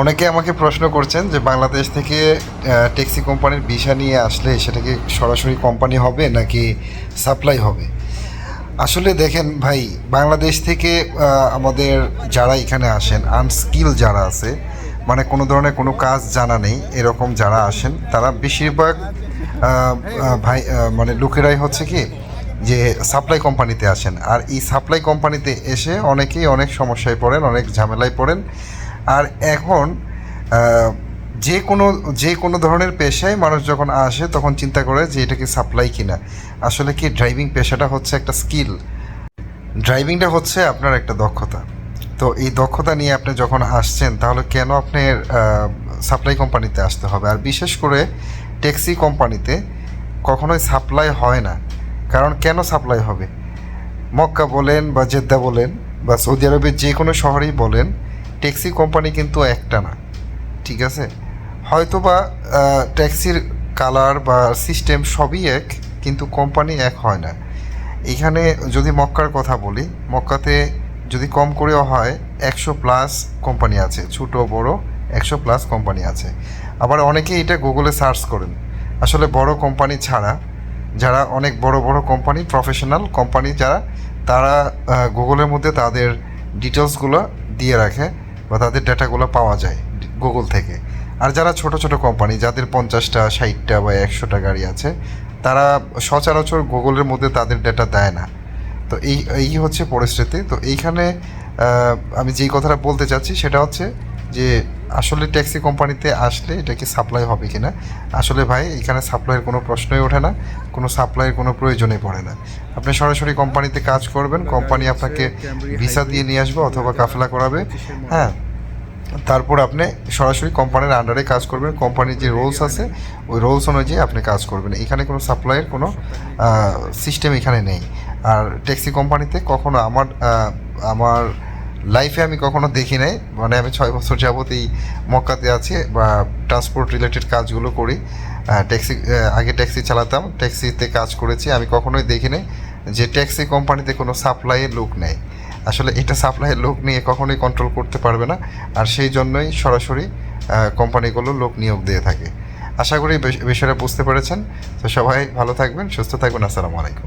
অনেকে আমাকে প্রশ্ন করছেন যে বাংলাদেশ থেকে ট্যাক্সি কোম্পানির ভিসা নিয়ে আসলে সেটা কি সরাসরি কোম্পানি হবে নাকি সাপ্লাই হবে? আসলে দেখেন ভাই, বাংলাদেশ থেকে আমাদের যারা এখানে আসেন আনস্কিল যারা আছে মানে কোনো ধরনের কোনো কাজ জানা নেই, এরকম যারা আসেন, তারা বেশিরভাগ ভাই মানে লোকেরাই হচ্ছে কি, যে সাপ্লাই কোম্পানিতে আসেন। আর এই সাপ্লাই কোম্পানিতে এসে অনেকেই অনেক সমস্যায় পড়েন, অনেক ঝামেলায় পড়েন। আর এখন যে কোনো যে কোনো ধরনের পেশায় মানুষ যখন আসে, তখন চিন্তা করে যে এটা কি সাপ্লাই কিনা। আসলে কি ড্রাইভিং পেশাটা হচ্ছে একটা স্কিল ড্রাইভিংটা হচ্ছে আপনার একটা দক্ষতা। তো এই দক্ষতা নিয়ে আপনি যখন আসছেন, তাহলে কেন আপনার সাপ্লাই কোম্পানিতে আসতে হবে? আর বিশেষ করে ট্যাক্সি কোম্পানিতে কখনোই সাপ্লাই হয় না। কারণ কেন সাপ্লাই হবে? মক্কা বলেন বা জেদ্দা বলেন বা সৌদি আরবের যে কোনো শহরেই বলেন ট্যাক্সি কোম্পানি কিন্তু একটা না ঠিক আছে? হয়তোবা আহ, ট্যাক্সির কালার বা সিস্টেম সবই এক কিন্তু কোম্পানি এক হয় না। এখানে যদি মক্কার কথা বলি মক্কাতে যদি কম করেও হয় একশো প্লাস কোম্পানি আছে ছোট বড় একশো প্লাস কোম্পানি আছে। আবার অনেকে এটা গুগলে সার্চ করেন। আসলে বড় কোম্পানি ছাড়া যারা অনেক বড় বড় কোম্পানি প্রফেশনাল কোম্পানি যারা তারা গুগলের মধ্যে তাদের ডিটেলসগুলো দিয়ে রাখে। বা তাদের ডেটাগুলো পাওয়া যায় গুগল থেকে। আর যারা ছোট ছোট কোম্পানি, যাদের পঞ্চাশটা, ষাটটা বা একশোটা গাড়ি আছে, তারা সচরাচর গুগলের মধ্যে তাদের ডেটা দেয় না। তো এই এই হচ্ছে পরিস্থিতি। তো এইখানে আমি যেই কথাটা বলতে চাচ্ছি সেটা হচ্ছে যে আসলে ট্যাক্সি কোম্পানিতে আসলে এটা কি সাপ্লাই হবে কি না আসলে ভাই, এখানে সাপ্লাইয়ের কোনো প্রশ্নই ওঠে না, কোনো সাপ্লাইয়ের কোনো প্রয়োজনই পড়ে না। আপনি সরাসরি কোম্পানিতে কাজ করবেন, কোম্পানি আপনাকে ভিসা দিয়ে নিয়ে আসবে অথবা কাফেলা করাবে হ্যাঁ। তারপর আপনি সরাসরি কোম্পানির আন্ডারে কাজ করবেন, কোম্পানির যে রোলস আছে, ওই রোলস অনুযায়ী আপনি কাজ করবেন। এখানে কোনো সাপ্লাইয়ের কোনো সিস্টেম এখানে নেই। আর ট্যাক্সি কোম্পানিতে কখনো আমার আমার লাইফে আমি কখনো দেখি নাই। মানে আমি ছয় বছর যাবত এই মক্কাতে আছি বা ট্রান্সপোর্ট রিলেটেড কাজগুলো করি। ট্যাক্সি আগে ট্যাক্সি চালাতাম। ট্যাক্সিতে কাজ করেছি, আমি কখনোই দেখি নাই যে ট্যাক্সি কোম্পানিতে কোনো সাপ্লাইয়ের লোক নেই। আসলে এটা সাপ্লাইয়ের লোক নিয়ে কখনোই কন্ট্রোল করতে পারবে না। আর সেই জন্যই সরাসরি কোম্পানিগুলো লোক নিয়োগ দিয়ে থাকে। আশা করি বিষয়টা বুঝতে পেরেছেন। তো সবাই ভালো থাকবেন, সুস্থ থাকবেন। আসসালামু আলাইকুম।